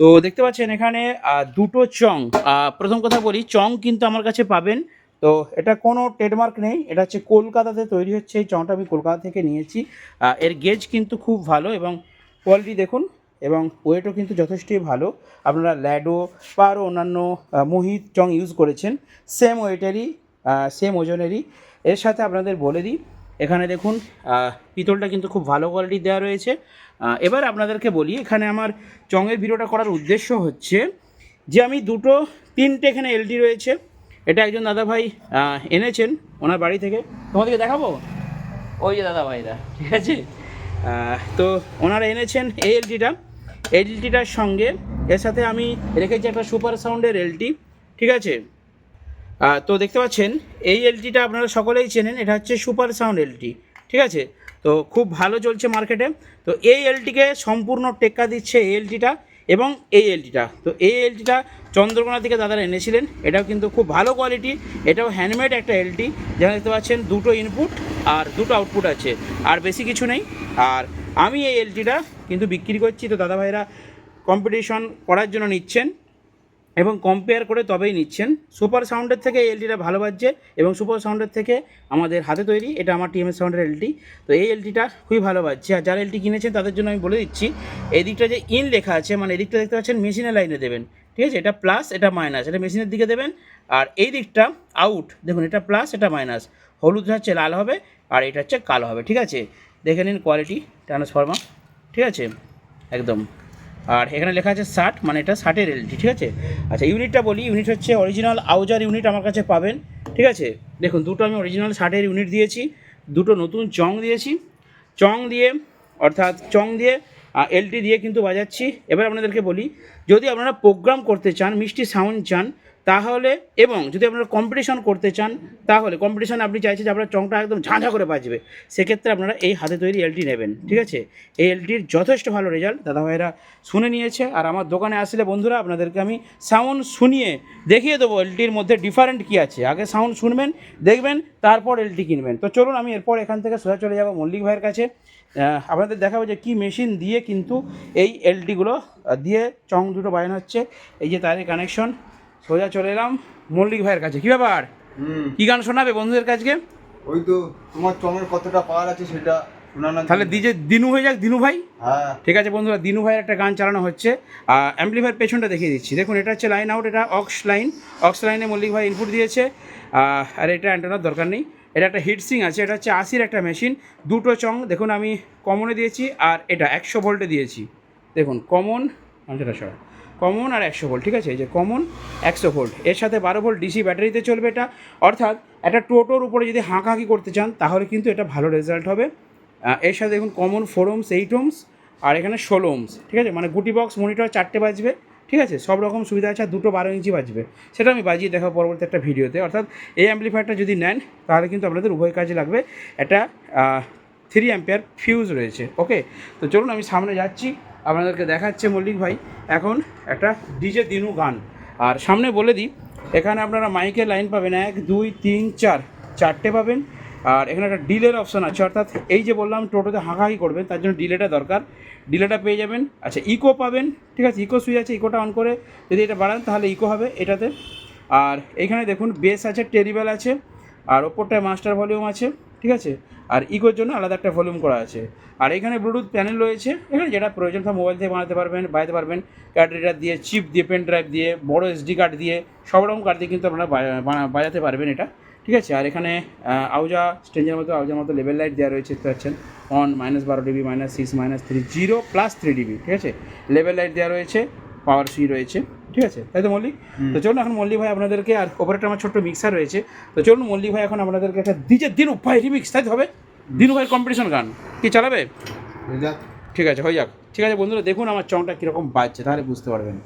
তো দেখতে পাচ্ছেন এখানে দুটো চং। প্রথম কথা বলি, চং কিন্তু আমার কাছে পাবেন। তো এটা কোনো ট্রেডমার্ক নেই, এটা হচ্ছে কলকাতাতে তৈরি হচ্ছে। এই চংটা আমি কলকাতা থেকে নিয়েছি। এর গেজ কিন্তু খুব ভালো এবং কোয়ালিটি দেখুন, এবং ওয়েটও কিন্তু যথেষ্টই ভালো। আপনারা ল্যাডো বা আরও অন্যান্য মোহিত চং ইউজ করেছেন সেম ওয়েটেরই সেম ওজনেরই। এর সাথে আপনাদের বলে দিই এখানে দেখুন পিতলটা কিন্তু খুব ভালো কোয়ালিটি দেওয়া রয়েছে। এবার আপনাদেরকে বলি, এখানে আমার চঙের ভিডিওটা করার উদ্দেশ্য হচ্ছে যে আমি দুটো, তিনটে এখানে এলডি রয়েছে। এটা একজন দাদাভাই এনেছেন ওনার বাড়ি থেকে। তোমাদেরকে দেখাবো? ওই যে দাদা ভাইরা ঠিক আছে? তো ওনারা এনেছেন এই এলটিটা এলটিটার সঙ্গে এর সাথে আমি রেখেছি একটা সুপার সাউন্ডের এলটি ঠিক আছে? তো দেখতে পাচ্ছেন, এই এলটিটা আপনারা সকলেই চেনেন, এটা হচ্ছে সুপার সাউন্ড এলটি, ঠিক আছে? তো খুব ভালো চলছে মার্কেটে। তো এই এলটিকে সম্পূর্ণ টেক্কা দিচ্ছে এই এলটিটা এবং এই এলটিটা। তো এই এলটিটা চন্দ্রকোনা থেকে দাদারা এনেছিলেন, এটাও কিন্তু খুব ভালো কোয়ালিটি, এটাও হ্যান্ডমেড একটা এলটি, যেখানে দেখতে পাচ্ছেন দুটো ইনপুট আর দুটো আউটপুট আছে, আর বেশি কিছু নেই। আর আমি এই এলটিটা কিন্তু বিক্রি করছি, তো দাদা ভাইরা কম্পিটিশন করার জন্য নিচ্ছেন। এবং কম্পেয়ার করে তবেই নিচ্ছেন। সুপার সাউন্ডের থেকে এই এলটিটা ভালো বাজছে এবং সুপার সাউন্ডের থেকে আমাদের হাতে তৈরি। এটা আমার টিএমএস সাউন্ডের এলটি তো এই এলটিটা খুবই ভালো বাজছে। আর যারা এলটি কিনেছেন, তাদের জন্য আমি বলে দিচ্ছি, এই দিকটা যে ইন লেখা আছে মানে এদিকটা দেখতে পাচ্ছেন মেশিনের লাইনে দেবেন। ঠিক আছে? এটা প্লাস এটা মাইনাস এটা মেশিনের দিকে দেবেন। আর এই দিকটা আউট দেখুন, এটা প্লাস এটা মাইনাস হলুদ হচ্ছে লাল হবে, আর এটা হচ্ছে কালো হবে। ঠিক আছে? দেখে নিন কোয়ালিটি ট্রান্সফর্মার ঠিক আছে? একদম। আর এখানে লেখা আছে ষাট মানে এটা ষাটের এলটি ঠিক আছে? আচ্ছা ইউনিটটা বলি, ইউনিট হচ্ছে অরিজিনাল আউজার ইউনিট আমার কাছে পাবেন, ঠিক আছে? দেখুন, দুটো আমি অরিজিনাল ষাটের ইউনিট দিয়েছি, দুটো নতুন চং দিয়েছি, চং দিয়ে, অর্থাৎ চং দিয়ে এলটি দিয়ে কিন্তু বাজাচ্ছি। এবার আপনাদেরকে বলি, যদি আপনারা প্রোগ্রাম করতে চান, মিষ্টি সাউন্ড চান তাহলে, এবং যদি আপনারা কম্পিটিশন করতে চান, তাহলে কম্পিটিশন আপনি চাইছেন যে আপনার চংটা একদম ঝাঁঝা করে বাজবে, সেক্ষেত্রে আপনারা এই হাতে তৈরি এলটি নেবেন, ঠিক আছে? এই এলটির যথেষ্ট ভালো রেজাল্ট দাদাভাইরা শুনে নিয়েছে, আর আমার দোকানে আসলে বন্ধুরা, আপনাদেরকে আমি সাউন্ড শুনিয়ে দেখিয়ে দেবো এলটির মধ্যে ডিফারেন্ট কী আছে। আগে সাউন্ড শুনবেন, দেখবেন, তারপর এলটি কিনবেন। তো চলুন, আমি এরপর এখান থেকে সোজা চলে যাব মল্লিক ভাইয়ের কাছে। আপনাদের দেখাবো যে কী মেশিন দিয়ে কিন্তু এই এলটিগুলো দিয়ে চং দুটো বাজানো হচ্ছে। এই যে তারের কানেকশন সোজা চলে এলাম মল্লিক ভাইয়ের কাছে। কী ব্যাপার? কি গান শোনাবে বন্ধুদের কাছকে? ওই তো তোমার চমের কতটা পাওয়ার আছে সেটা তাহলে দিজে দিনু হয়ে যাক দিনু ভাই। হ্যাঁ। ঠিক আছে বন্ধুরা দিনু ভাইয়ের একটা গান চালানো হচ্ছে। অ্যাম্পলিফায়ার পেছনটা দেখিয়ে দিচ্ছি। দেখুন এটা হচ্ছে লাইন আউট এটা অক্স লাইন অক্স লাইনে মল্লিক ভাই ইনপুট দিয়েছে। আর এটা অ্যান্টেনার দরকার নেই। এটা একটা হিটসিং আছে এটা হচ্ছে আশির একটা মেশিন দুটো চং দেখুন আমি কমনে দিয়েছি আর এটা একশো ভোল্টে দিয়েছি। দেখুন কমন সেটা সর কমন আর একশো ভোল্ট, ঠিক আছে? এই যে কমন, একশো ভোল্ট। এর সাথে বারো ভোল্ট ডিসি ব্যাটারিতে চলবে এটা। অর্থাৎ একটা টোটোর উপরে যদি হাঁকাহাঁকি করতে চান, তাহলে কিন্তু এটা ভালো রেজাল্ট হবে। এর সাথে দেখুন common four ohms eight ohms আর এখানে ষোলো ওমস ঠিক আছে? মানে গুটি বক্স মনিটর চারটে বাজবে, ঠিক আছে? সব রকম সুবিধা আছে, আর দুটো বারো ইঞ্চি বাজবে। সেটা আমি বাজিয়ে দেখাবো পরবর্তী একটা ভিডিওতে। অর্থাৎ এই অ্যাম্পলিফায়ারটা যদি নেন, তাহলে কিন্তু আপনাদের উভয় কাজে লাগবে। একটা থ্রি অ্যাম্পিয়ার ফিউজ রয়েছে ওকে তো চলুন আমি সামনে যাচ্ছি, আপনাদেরকে দেখাচ্ছে মল্লিক ভাই। এখন একটা ডিজে দিনু গান। আর সামনে বলে দিই, এখানে আপনারা মাইকের লাইন পাবেন এক, দুই, তিন, চার, চারটে পাবেন। আর এখানে একটা ডিলের অপশন আছে, অর্থাৎ এই যে বললাম টোটোতে হাঁকাহাঁকি করবেন, তার জন্য ডিলেটা দরকার। ডিলেটা পেয়ে যাবেন। আচ্ছা ইকো পাবেন, ঠিক আছে? ইকো সুইচ আছে ইকোটা অন করে যদি এটা বাড়ান, তাহলে ইকো হবে এটাতে। আর এখানে দেখুন বেস আছে টেরিবেল আছে, আর ওপরটায় মাস্টার ভলিউম আছে। ঠিক আছে? আর ইকোর জন্য আলাদা একটা ভলিউম করা আছে। আর এখানে ব্লুটুথ প্যানেল রয়েছে। এখানে যেটা প্রয়োজন হয় মোবাইল থেকে বানাতে পারবেন বানাতে পারবেন। কার্ড দিয়ে চিপ দিয়ে পেন ড্রাইভ দিয়ে, বড় এসডি কার্ড দিয়ে, সব রকম কার্ড দিয়ে কিন্তু আপনারা বাজাতে পারবেন এটা। ঠিক আছে? আর এখানে আউজা স্টেঞ্জের মতো আউজার মতো লেভেল লাইট দেওয়া রয়েছে, দেখতে পাচ্ছেন। অন মাইনাস বারো dB minus six minus three zero plus three dB ঠিক আছে? লেভেল লাইট দেওয়া রয়েছে পাওয়ার সি রয়েছে। ঠিক আছে? তাই তো মল্লিক? তো চলুন এখন মল্লিক ভাই আপনাদেরকে আর ওপরে একটা আমার ছোট্ট মিক্সার রয়েছে। তো চলুন মল্লিক ভাই এখন আপনাদেরকে একটা দিজের দিন উপায় রিমিক্স তাই তো হবে? দিনু ভাই কম্পিটিশন গান। কি চালাবে? ঠিক আছে হয়ে যাক। ঠিক আছে বন্ধুরা দেখুন আমার চংটা কীরকম বাজছে তাহলে বুঝতে পারবেন।